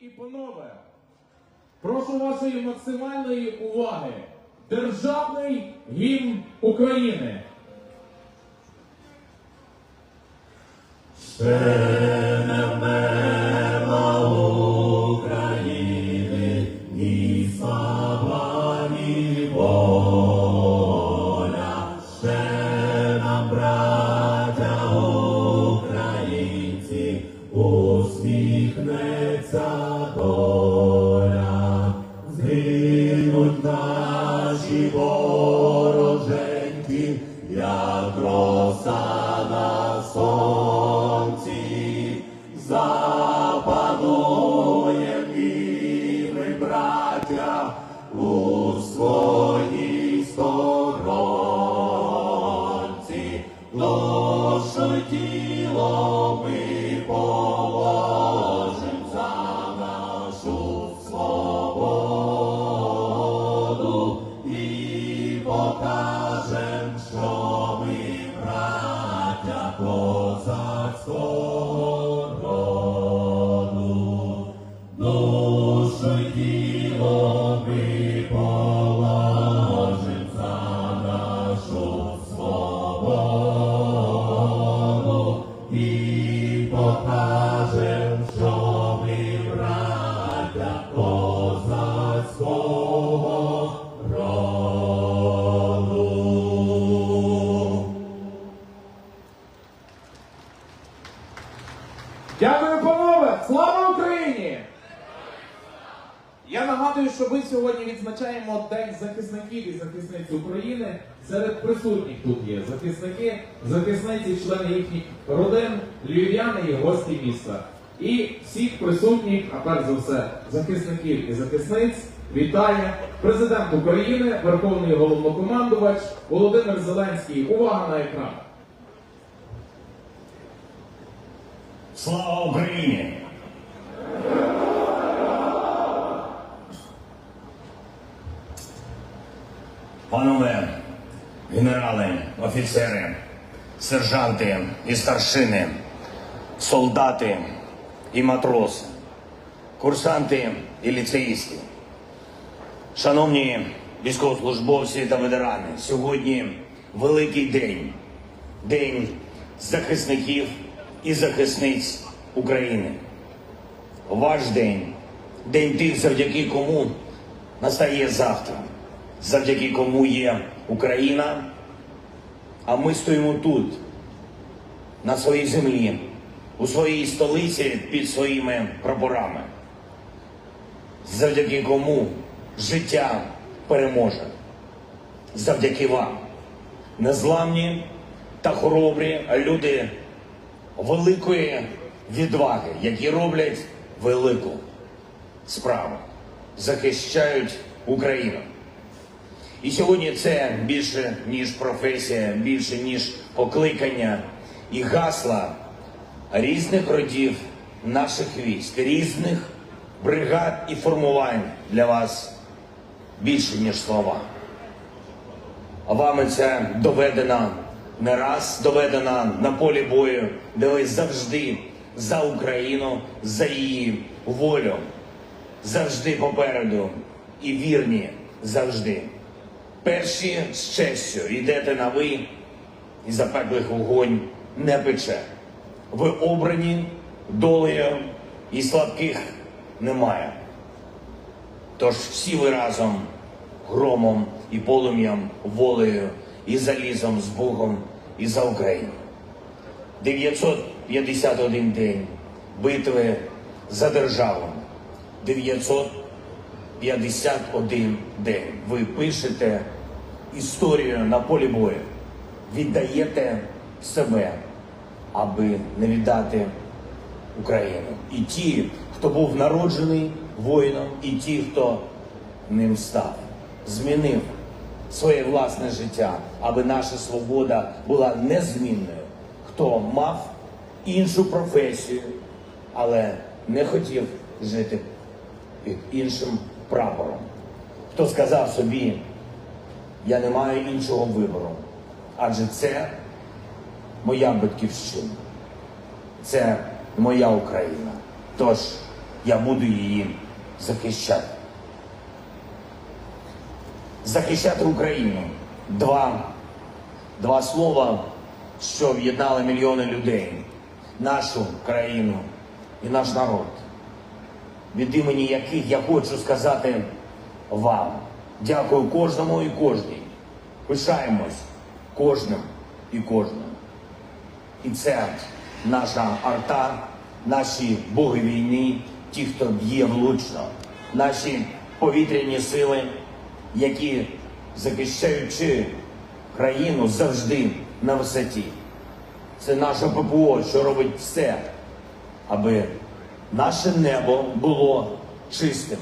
і панове, прошу вашої максимальної уваги. Державний гімн України. Дякую, нагадую, що ми сьогодні відзначаємо День захисників і захисниць України. Серед присутніх тут є захисники, захисниці, члени їхніх родин, львів'яни і гості міста. І всіх присутніх, а перш за все, захисників і захисниць, вітає президент України, Верховний головнокомандувач Володимир Зеленський. Увага на екран! Слава Україні! Панове генерали, офіцери, сержанти і старшини, солдати і матроси, курсанти і ліцеїсти, шановні військовослужбовці та ветерани, сьогодні великий день, день захисників і захисниць України. Ваш день, день тих, завдяки кому настає завтра, завдяки кому є Україна, а ми стоїмо тут, на своїй землі, у своїй столиці під своїми прапорами, завдяки кому життя переможе, завдяки вам, незламні та хоробрі люди великої відваги, які роблять велику справу, захищають Україну. І сьогодні це більше ніж професія, більше ніж покликання і гасла різних родів наших військ, різних бригад і формувань для вас більше ніж слова. А вами це доведено не раз, доведено на полі бою, де ви завжди за Україну, за її волю, завжди попереду і вірні завжди. Перші з честю йдете на ви, і запеклих вогонь не пече. Ви обрані долею і слабких немає. Тож всі ви разом громом і полум'ям, волею і залізом з Богом і за Україну. 951 день битви за державу. 951 день. Ви пишете історію на полі бою, віддаєте себе, аби не віддати Україну. І ті, хто був народжений воїном, і ті, хто ним став, змінив своє власне життя, аби наша свобода була незмінною. Хто мав іншу професію, але не хотів жити під іншим прапором. Хто сказав собі, я не маю іншого вибору, адже це моя батьківщина, це моя Україна. Тож я буду її захищати. Захищати Україну. Два, два слова, що об'єднали мільйони людей, нашу країну і наш народ, від імені яких я хочу сказати вам. Дякую кожному і кожній. Пишаємось кожним і кожним. І це наша арта, наші боги війни, ті, хто б'є влучно, наші повітряні сили, які, захищаючи країну, завжди на висоті. Це наше ППО, що робить все, аби наше небо було чистим.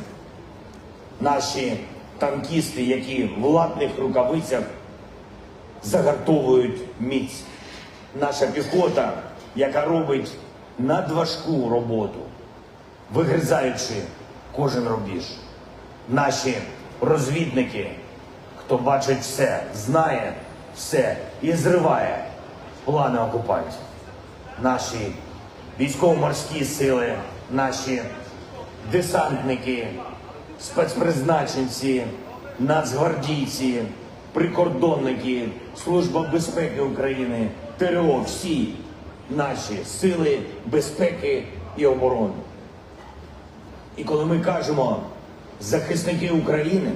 Наші танкісти, які в латних рукавицях загартовують міць. Наша піхота, яка робить надважку роботу, вигризаючи кожен рубіж. Наші розвідники, хто бачить все, знає все і зриває плани окупантів. Наші військово-морські сили, наші десантники, спецпризначенці, нацгвардійці, прикордонники, Служба безпеки України, ТРО, всі наші сили безпеки і оборони. І коли ми кажемо захисники України,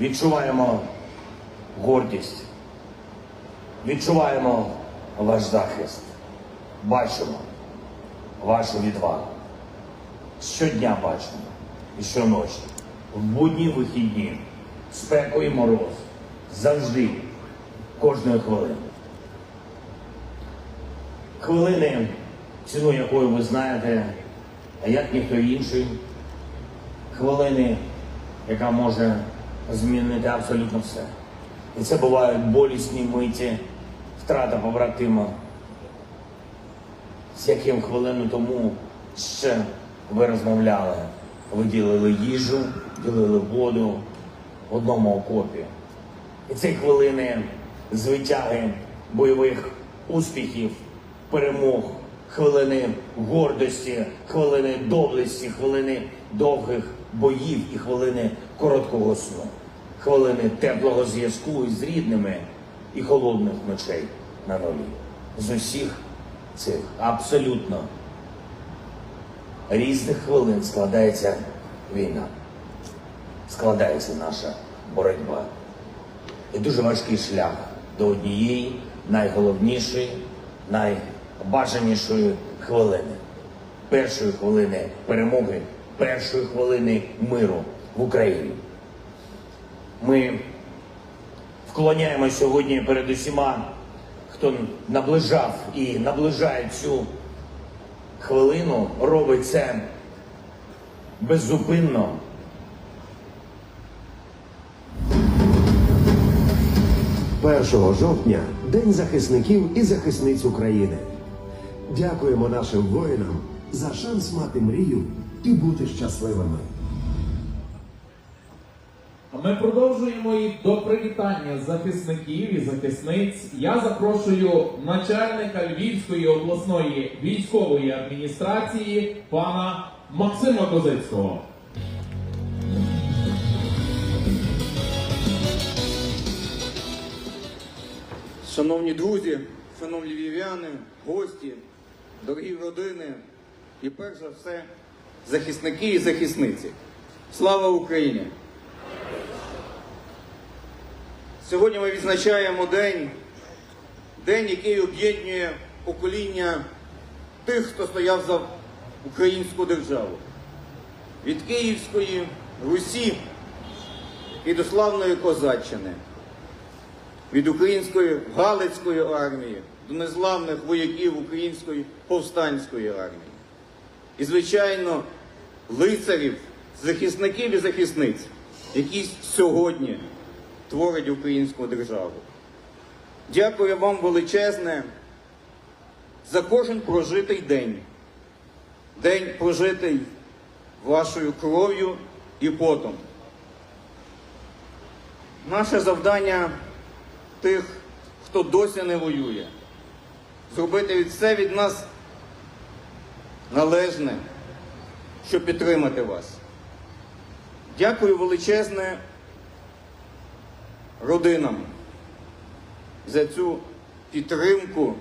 відчуваємо гордість, відчуваємо ваш захист, бачимо вашу відвагу. Щодня бачимо і щоночі, в будні вихідні, спеку і мороз, завжди, кожної хвилини. Хвилини, ціну якої ви знаєте, а як ніхто інший. Хвилини, яка може змінити абсолютно все. І це бувають болісні миті, втрата побратима, з яким хвилину тому ще ви розмовляли. Ви ділили їжу, ділили воду в одному окопі. І ці хвилини звитяги бойових успіхів, перемог, хвилини гордості, хвилини доблесті, хвилини довгих боїв і хвилини короткого сну, хвилини теплого зв'язку із рідними і холодних ночей на нулі. З усіх цих абсолютно різних хвилин складається війна, складається наша боротьба. І дуже важкий шлях до однієї найголовнішої, найбажанішої хвилини. Першої хвилини перемоги, першої хвилини миру в Україні. Ми вклоняємо сьогодні перед усіма, хто наближав і наближає цю хвилину, робить це беззупинно. Першого жовтня День захисників і захисниць України. Дякуємо нашим воїнам за шанс мати мрію і бути щасливими. Ми продовжуємо і до привітання захисників і захисниць. Я запрошую начальника Львівської обласної військової адміністрації пана Максима Козицького. Шановні друзі, шановні львів'яни, гості, дорогі родини і перш за все захисники і захисниці. Слава Україні! Сьогодні ми відзначаємо день, день, який об'єднує покоління тих, хто стояв за українську державу. Від Київської Русі і до славної Козаччини від української Галицької армії до незламних вояків української повстанської армії. І, звичайно, лицарів, захисників і захисниць, які сьогодні творять українську державу. Дякую вам величезне за кожен прожитий день. День прожитий вашою кров'ю і потом. Наше завдання тих, хто досі не воює. Зробити від все від нас належне, щоб підтримати вас. Дякую величезне родинам за цю підтримку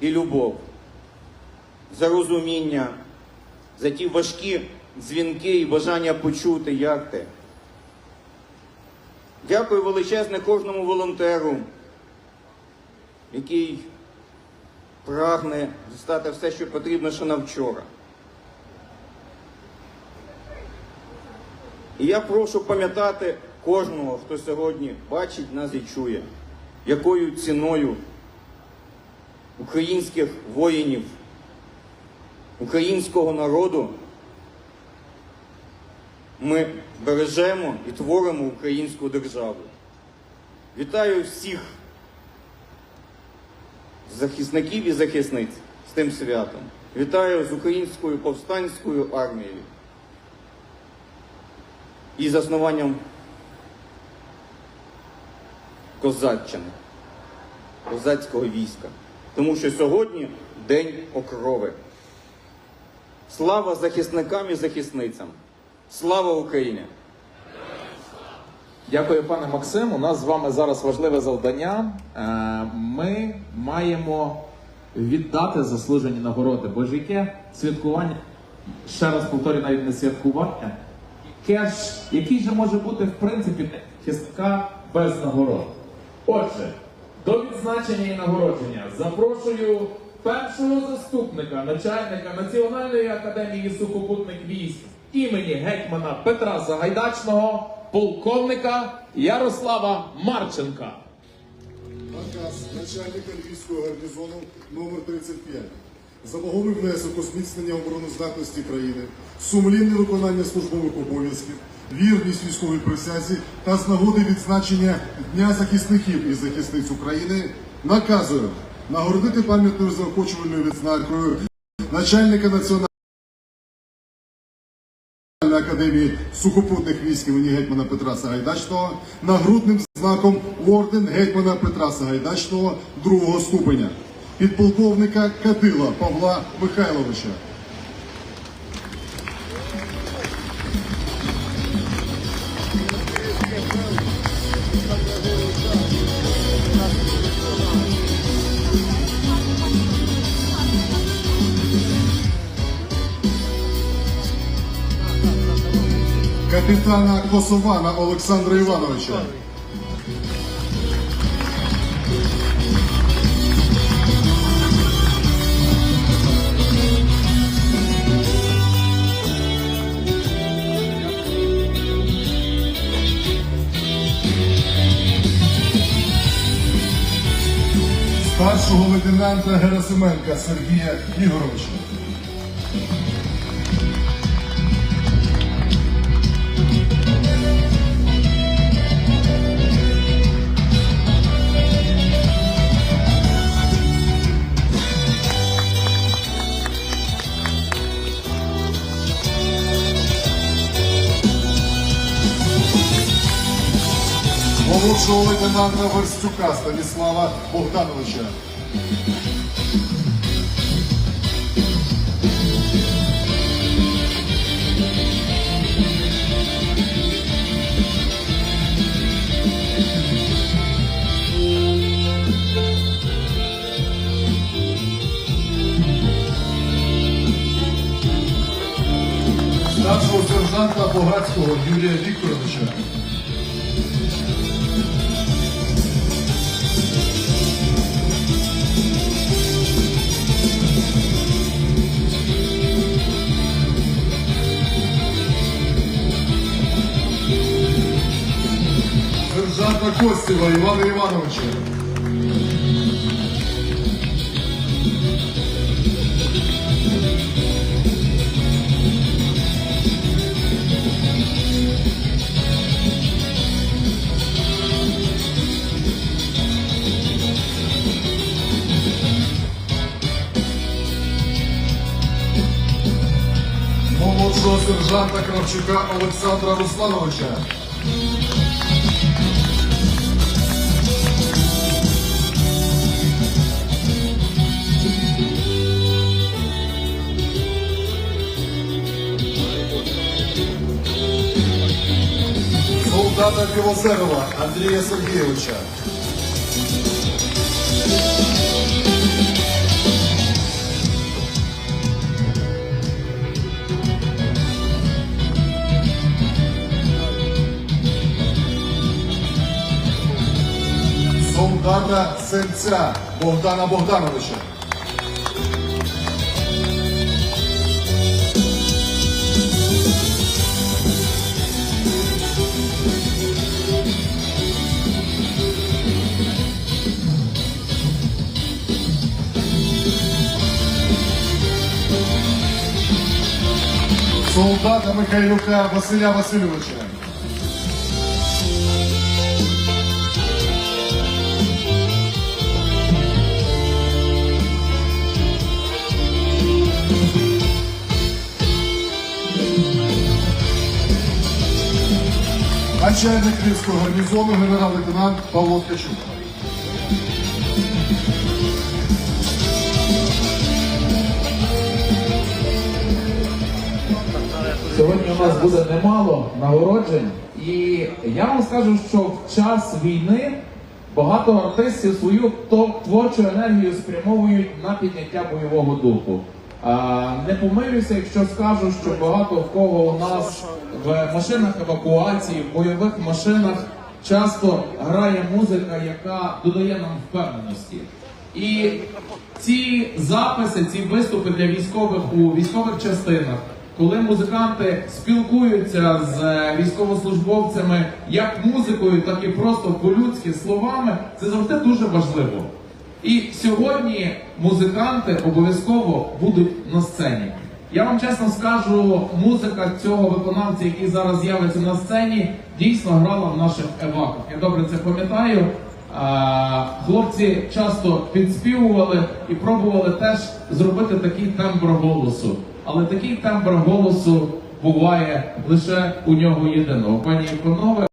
і любов, за розуміння, за ті важкі дзвінки і бажання почути, як ти. Дякую величезне кожному волонтеру, який прагне дістати все, що потрібно ще на вчора. І я прошу пам'ятати кожного, хто сьогодні бачить нас і чує, якою ціною українських воїнів, українського народу ми бережемо і творимо українську державу. Вітаю всіх захисників і захисниць з тим святом. Вітаю з українською повстанською армією і заснуванням козаччини, козацького війська. Тому що сьогодні День Окрови. Слава захисникам і захисницям! Слава Україні! Дякую, пане Максим. У нас з вами зараз важливе завдання. Е, Ми маємо віддати заслужені нагороди. Бо ж яке святкування, ще раз повторюю, навіть не святкування. Яке ж, який же може бути в принципі захисника без нагород? Отже, до відзначення і нагородження запрошую першого заступника начальника Національної академії сухопутних військ імені гетьмана Петра Сагайдачного, полковника Ярослава Марченка. Наказ начальника Львівського гарнізону номер 35 за ваговий внесок у зміцнення обороноздатності країни, сумлінне виконання службових обов'язків, вірність військовій присязі та з нагоди відзначення Дня захисників і захисниць України наказую нагородити пам'ятною заохочувальною відзнакою начальника національної академії сухопутних військ імені гетьмана Петра Сагайдачного нагрудним знаком орден гетьмана Петра Сагайдачного другого ступеня, підполковника Кадила Павла Михайловича. Капітана Косована Олександра Івановича. Старшого лейтенанта Герасименка Сергія Ігоровича. Молодшого лейтенанта Верстюка Станіслава Богдановича. Старшого сержанта Богацького Юрія Вікторовича. Сержанта Костєва Івана Івановича. Молодшого сержанта Кравчука Олександра Руслановича. Солдата Білозерова Андрія Сергійовича. Солдата Сенця Богдана Богдановича. Солдата Михайлюка Василя Васильовича. Начальник Львівського гарнізону генерал-лейтенант Павло Ткачук. Сьогодні у нас буде немало нагороджень, і я вам скажу, що в час війни багато артистів свою творчу енергію спрямовують на підняття бойового духу. Не помилюся, якщо скажу, що багато в кого у нас в машинах евакуації, в бойових машинах часто грає музика, яка додає нам впевненості. І ці записи, ці виступи для військових у військових частинах, коли музиканти спілкуються з е, військовослужбовцями як музикою, так і просто по-людськи словами, це завжди дуже важливо. І сьогодні музиканти обов'язково будуть на сцені. Я вам чесно скажу, музика цього виконавця, який зараз з'явиться на сцені, дійсно грала в наших еваках. Я добре це пам'ятаю. Хлопці часто підспівували і пробували теж зробити такий тембр голосу. Але такий тембр голосу буває лише у нього єдиного. Пані панове.